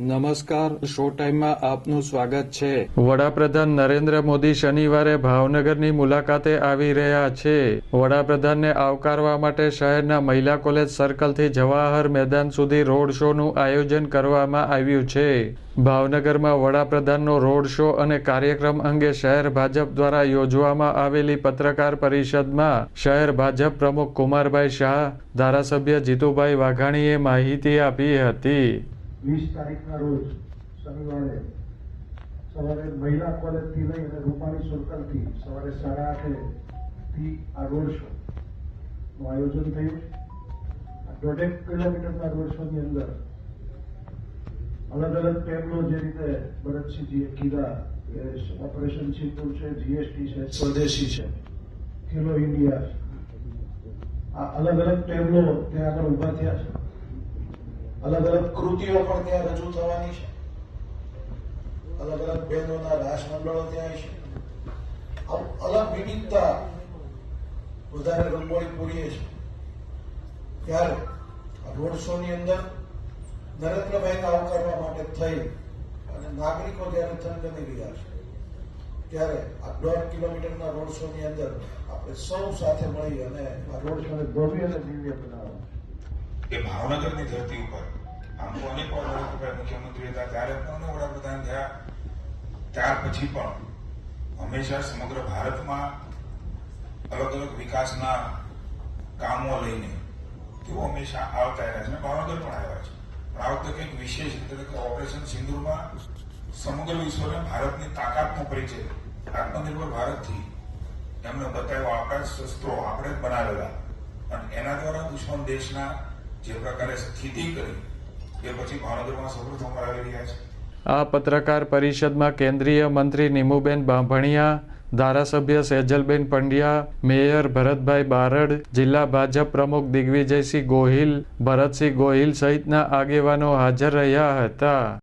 નમસ્કાર શો ટાઈમમાં આપનું સ્વાગત છે. વડાપ્રધાન નરેન્દ્ર મોદી શનિવારે ભાવનગરની મુલાકાતે આવી રહ્યા છે. વડાપ્રધાનને આવકારવા માટે શહેરના મહિલા કોલેજ સર્કલથી જવાહર મેદાન સુધી રોડ શોનું આયોજન કરવામાં આવ્યું છે. ભાવનગરમાં વડાપ્રધાનનો રોડ શો અને કાર્યક્રમ અંગે શહેર ભાજપ દ્વારા યોજવામાં આવેલી પત્રકાર પરિષદમાં શહેર ભાજપ પ્રમુખ કુમારભાઈ શાહ, ધારાસભ્ય જીતુભાઈ વાઘાણીએ માહિતી આપી હતી. વીસ તારીખના રોજ શનિવારે સવારે મહિલા કોલેજથી લઈ અને રૂપાણી સર્કલથી સવારે સાડા આઠે થી આ રોડ શો નું આયોજન થયું છે. દોઢેક કિલોમીટરના રોડ શો ની અંદર અલગ અલગ ટેબલો જે રીતે ભરતસિંહજીએ કીધા કે ઓપરેશન સિંધુ છે, જીએસટી છે, સ્વદેશી છે, ખેલો ઇન્ડિયા આ અલગ અલગ ટેબલો ત્યાં આગળ ઊભા થયા છે. અલગ અલગ કૃતિઓ પણ ત્યાં રજૂ થવાની છે. અલગ અલગ બહેનોના રાસમંડળો ત્યાં છે. અલગ વિવિધતા વધારે રંગોળી પૂરીએ છે. ત્યારે આ રોડ શો ની અંદર નરેન્દ્રભાઈને આવકારવા માટે થઈ અને નાગરિકો જ્યારે થનગની રહ્યા છે. ત્યારે આ દોઢ કિલોમીટરના રોડ શો ની અંદર આપણે સૌ સાથે મળી અને આ રોડ શો ને ભવ્ય અને દિવ્ય બનાવવા કે ભાવનગરની ધરતી ઉપર. આમ તો અનેક વાર વડાપ્રધાન, મુખ્યમંત્રી હતા, ત્યારે પણ વડાપ્રધાન થયા. ત્યાર પછી પણ હંમેશા સમગ્ર ભારતમાં અલગ અલગ વિકાસના કામો લઈને તેઓ હંમેશા આવતા રહ્યા છે ભાવનગર પણ આવ્યા છે. પણ આ વખતે કંઈક વિશેષ એટલે કે ઓપરેશન સિંદુરમાં સમગ્ર વિશ્વને ભારતની તાકાતનો પરિચય, આત્મનિર્ભર ભારતથી એમને બતાવ્યો આપણા શસ્ત્રો આપણે જ બનાવેલા. અને એના દ્વારા દુશ્મન દેશના જે પ્રકારે સ્થિતિ કરી. એ પછી ભાવનગરમાં સૌપ્રથમ આવી રહ્યા છે? આ પત્રકાર પરિષદમાં કેન્દ્રીય મંત્રી નીમુબેન બાંભણિયા, ધારાસભ્ય સેજલબેન પંડ્યા, મેયર ભરતભાઈ બારડ, જિલ્લા ભાજપ પ્રમુખ દિગ્વિજયસિંહ ગોહિલ, ભરતસિંહ ગોહિલ સહિતના આગેવાનો હાજર રહ્યા હતા.